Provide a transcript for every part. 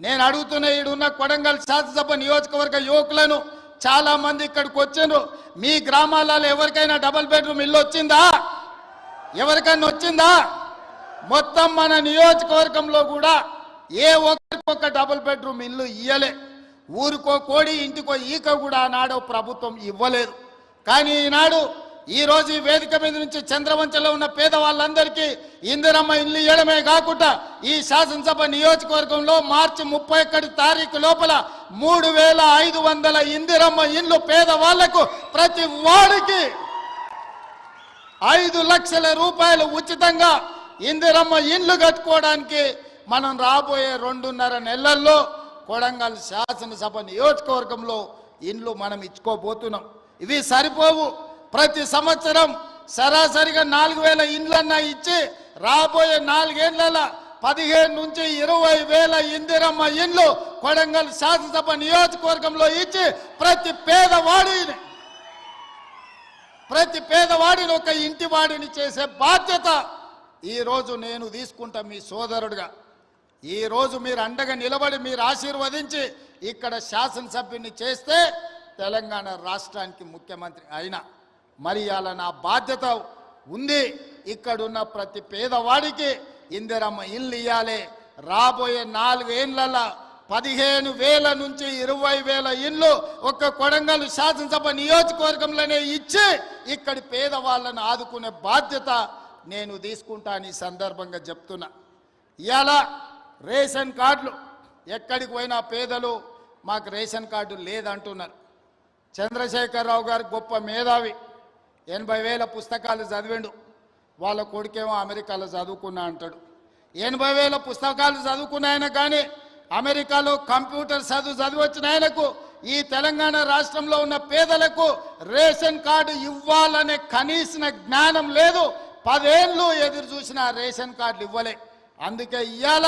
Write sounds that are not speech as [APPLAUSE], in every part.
నేను అడుగుతున్న ఈడున్న కొడంగల్ శాసనసభ నియోజకవర్గ యువకులను చాలా మంది ఇక్కడికి వచ్చారు. మీ గ్రామాలలో ఎవరికైనా డబల్ బెడ్రూమ్ ఇల్లు వచ్చిందా? ఎవరికైనా వచ్చిందా? మొత్తం మన నియోజకవర్గంలో కూడా ఏ ఒక్కరికి ఒక డబుల్ బెడ్రూమ్ ఇల్లు ఇయ్యలే. ఊరికో కోడి ఇంటికో ఈక కూడా ఆనాడు ప్రభుత్వం ఇవ్వలేదు. కానీ ఈనాడు ఈ రోజు ఈ వేదిక మీద నుంచి చంద్రవంచలో ఉన్న పేదవాళ్ళందరికీ ఇందిరమ్మ ఇల్లు ఇవ్వడమే కాకుండా ఈ శాసనసభ నియోజకవర్గంలో మార్చి ముప్పై ఒకటి తారీఖు లోపల మూడు వేల ఐదు వందల ఇందిరమ్మ ఇల్లు పేదవాళ్ళకు ప్రతి వాడికి ఐదు లక్షల రూపాయలు ఉచితంగా ఇందిరమ్మ ఇండ్లు కట్టుకోవడానికి మనం రాబోయే రెండున్నర నెలల్లో కొడంగల్ శాసనసభ నియోజకవర్గంలో ఇండ్లు మనం ఇచ్చుకోబోతున్నాం. ఇవి సరిపోవు. ప్రతి సంవత్సరం సరాసరిగా నాలుగు వేల ఇండ్లన్నా ఇచ్చి రాబోయే నాలుగేళ్ళ పదిహేను నుంచి ఇరవై వేల ఇందిరమ్మ ఇండ్లు కొడంగల్ శాసనసభ నియోజకవర్గంలో ఇచ్చి ప్రతి పేదవాడిని ప్రతి పేదవాడిని ఒక ఇంటి వాడిని చేసే బాధ్యత ఈరోజు నేను తీసుకుంటా మీ సోదరుడుగా. ఈరోజు మీరు అండగా నిలబడి మీరు ఆశీర్వదించి ఇక్కడ శాసనసభ్యుని చేస్తే తెలంగాణ రాష్ట్రానికి ముఖ్యమంత్రి అయినా మరి అలా నా బాధ్యత ఉంది. ఇక్కడున్న ప్రతి పేదవాడికి ఇందిరమ్మ ఇల్లు ఇవ్వాలి రాబోయే నాలుగేళ్ళలో పదిహేను వేల నుంచి ఇరవై వేల ఇల్లు ఒక్క కొడంగల్ శాసనసభ నియోజకవర్గంలోనే ఇచ్చి ఇక్కడి పేదవాళ్ళను ఆదుకునే బాధ్యత నేను తీసుకుంటాను ఈ సందర్భంగా చెప్తున్నా. ఇవాళ రేషన్ కార్డులు ఎక్కడికి పోయినా పేదలు మాకు రేషన్ కార్డు లేదంటున్నారు. చంద్రశేఖరరావు గారు గొప్ప మేధావి. ఎనభై వేల పుస్తకాలు చదివిండు. వాళ్ళ కొడుకేమో అమెరికాలో చదువుకున్నా అంటాడు. ఎనభై వేల పుస్తకాలు చదువుకున్న ఆయన కానీ అమెరికాలో కంప్యూటర్ చదువు చదివచ్చిన ఆయనకు ఈ తెలంగాణ రాష్ట్రంలో ఉన్న పేదలకు రేషన్ కార్డు ఇవ్వాలనే కనీసిన జ్ఞానం లేదు. పదేళ్ళు ఎదురు చూసిన రేషన్ కార్డులు ఇవ్వలే. అందుకే ఇవాళ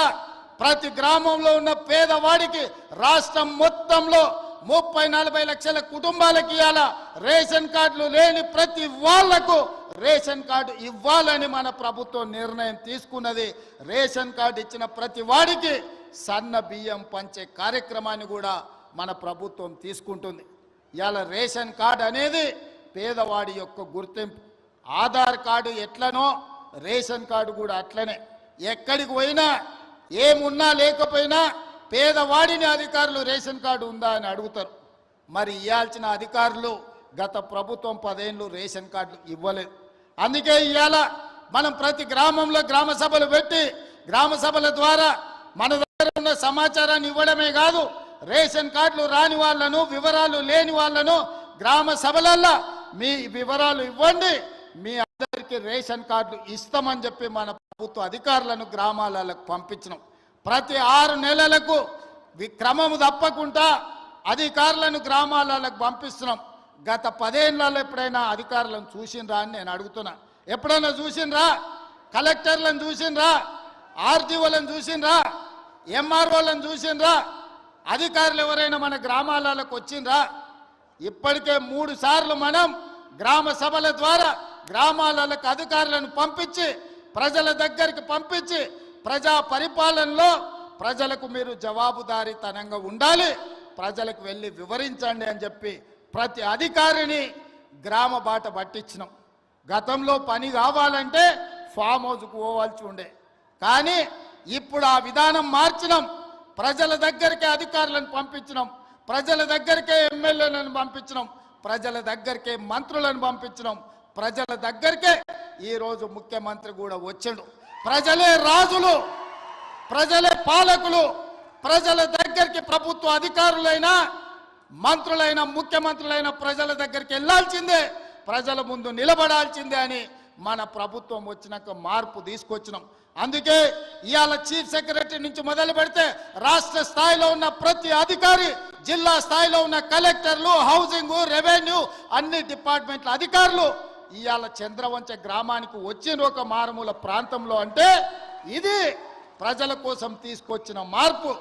ప్రతి గ్రామంలో ఉన్న పేదవాడికి రాష్ట్రం మొత్తంలో ముప్పై నలభై లక్షల కుటుంబాలకి ఇవ్వాల రేషన్ కార్డులు లేని ప్రతి వాళ్ళకు రేషన్ కార్డు ఇవ్వాలని మన ప్రభుత్వం నిర్ణయం తీసుకున్నది. రేషన్ కార్డు ఇచ్చిన ప్రతి వాడికి సన్న బియ్యం పంచే కార్యక్రమాన్ని కూడా మన ప్రభుత్వం తీసుకుంటుంది. ఇవాళ రేషన్ కార్డు అనేది పేదవాడి యొక్క గుర్తింపు. ఆధార్ కార్డు ఎట్లనో రేషన్ కార్డు కూడా అట్లనే. ఎక్కడికి పోయినా ఏమున్నా లేకపోయినా పేదవాడిని అధికారులు రేషన్ కార్డు ఉందా అని అడుగుతారు. మరి ఇవ్వాల్సిన అధికారులు గత ప్రభుత్వం పదేళ్ళు రేషన్ కార్డులు ఇవ్వలేదు. అందుకే ఇవాళ మనం ప్రతి గ్రామంలో గ్రామ సభలు పెట్టి గ్రామ సభల ద్వారా మన దగ్గర ఉన్న సమాచారాన్ని ఇవ్వడమే కాదు రేషన్ కార్డులు రాని వాళ్ళను వివరాలు లేని వాళ్ళను గ్రామ సభలల్లో మీ వివరాలు ఇవ్వండి మీ అందరికీ రేషన్ కార్డులు ఇస్తామని చెప్పి మన ప్రభుత్వ అధికారులను గ్రామాలకు పంపించినాం. ప్రతి ఆరు నెలలకు క్రమము తప్పకుండా అధికారులను గ్రామాలకు పంపిస్తున్నాం. గత పదేళ్ళలో ఎప్పుడైనా అధికారులను చూసిండ్రా అని నేను అడుగుతున్నా. ఎప్పుడైనా చూసిండ్రా కలెక్టర్లను చూసిండ్రా ఆర్టీఓలను చూసిండ్రా ఎంఆర్ఓలను చూసిండ్రా అధికారులు ఎవరైనా మన గ్రామాలకు వచ్చిండ్రా ఇప్పటికే మూడు సార్లు మనం గ్రామ సభల ద్వారా గ్రామాలకు అధికారులను పంపించి ప్రజల దగ్గరికి పంపించి ప్రజా పరిపాలనలో ప్రజలకు మీరు జవాబుదారీతనంగా ఉండాలి ప్రజలకు వెళ్ళి వివరించండి అని చెప్పి ప్రతి అధికారిని గ్రామ బాట పట్టించినాం. గతంలో పని కావాలంటే ఫామ్ హౌస్కు పోవాల్సి ఉండే. కానీ ఇప్పుడు ఆ విధానం మార్చినాం. ప్రజల దగ్గరికే అధికారులను పంపించినాం. ప్రజల దగ్గరికే ఎమ్మెల్యేలను పంపించినాం. ప్రజల దగ్గరికే మంత్రులను పంపించినాం. ప్రజల దగ్గరికే ఈరోజు ముఖ్యమంత్రి కూడా వచ్చాడు. ప్రజలే రాజులు ప్రజలే పాలకులు ప్రజల దగ్గరికి ప్రభుత్వ అధికారులైనా మంత్రులైన ముఖ్యమంత్రులైన ప్రజల దగ్గరికి వెళ్ళాల్సిందే. ప్రజల ముందు నిలబడాల్సిందే అని మన ప్రభుత్వం వచ్చినాక మార్పు తీసుకొచ్చినాం. అందుకే ఇవాళ చీఫ్ సెక్రటరీ నుంచి మొదలు పెడితే రాష్ట్ర స్థాయిలో ఉన్న ప్రతి అధికారి జిల్లా స్థాయిలో ఉన్న కలెక్టర్లు హౌసింగ్ రెవెన్యూ అన్ని డిపార్ట్మెంట్ల అధికారులు ఇవాళ చంద్రవంచ గ్రామానికి వచ్చిన ఒక మారుమూల ప్రాంతంలో అంటే ఇది ప్రజల కోసం తీసుకొచ్చిన మార్పు.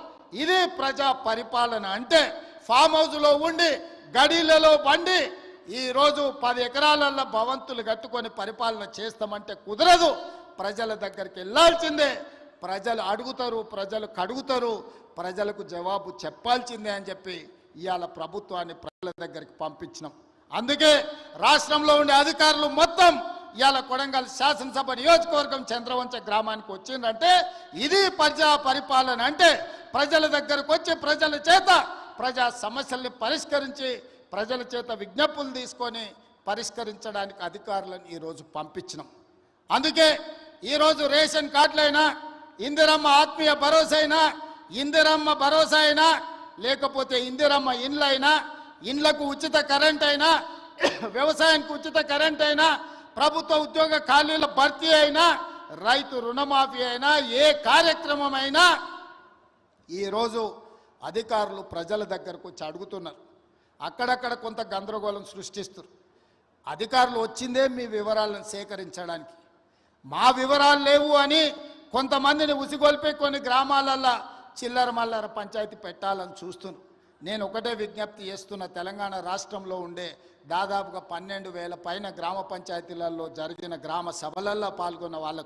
ఇది ప్రజా పరిపాలన అంటే ఫామ్ హౌస్లో ఉండి గడీలలో బండి ఈరోజు పది ఎకరాలలో భవంతులు కట్టుకొని పరిపాలన చేస్తామంటే కుదరదు. ప్రజల దగ్గరికి వెళ్ళాల్సిందే. ప్రజలు అడుగుతారు ప్రజలు కడుగుతారు ప్రజలకు జవాబు చెప్పాల్సిందే అని చెప్పి ఇవాళ ప్రభుత్వాన్ని ప్రజల దగ్గరికి పంపించినాం. అందుకే రాష్ట్రంలో ఉండే అధికారులు మొత్తం ఇవాళ కొడంగల్ శాసనసభ నియోజకవర్గం చంద్రవంచ గ్రామానికి వచ్చిందంటే ఇది ప్రజా పరిపాలన అంటే ప్రజల దగ్గరకు వచ్చి ప్రజల చేత ప్రజా సమస్యల్ని పరిష్కరించి ప్రజల చేత విజ్ఞప్తులు తీసుకొని పరిష్కరించడానికి అధికారులను ఈరోజు పంపించినాం. అందుకే ఈరోజు రేషన్ కార్డులైనా ఇందిరమ్మ ఆత్మీయ భరోసా అయినా ఇందిరమ్మ భరోసా అయినా లేకపోతే ఇందిరమ్మ ఇండ్లైనా ఇండ్లకు ఉచిత కరెంట్ అయినా [COUGHS] వ్యవసాయానికి ఉచిత కరెంట్ అయినా ప్రభుత్వ ఉద్యోగ ఖాళీల భర్తీ అయినా రైతు రుణమాఫీ అయినా ఏ కార్యక్రమం అయినా ఈరోజు అధికారులు ప్రజల దగ్గరకు వచ్చి అడుగుతున్నారు. అక్కడక్కడ కొంత గందరగోళం సృష్టిస్తారు అధికారులు వచ్చిందే మీ వివరాలను సేకరించడానికి. మా వివరాలు లేవు అని కొంతమందిని ఉసిగొల్పి కొన్ని గ్రామాలల్లో చిల్లర మల్లర పంచాయతీ పెట్టాలని చూస్తున్నారు. నేను ఒకటే విజ్ఞప్తి చేస్తున్న తెలంగాణ రాష్ట్రంలో ఉండే దాదాపుగా పన్నెండు వేల పైన గ్రామ పంచాయతీలలో జరిగిన గ్రామ సభలలో పాల్గొన్న వాళ్ళకు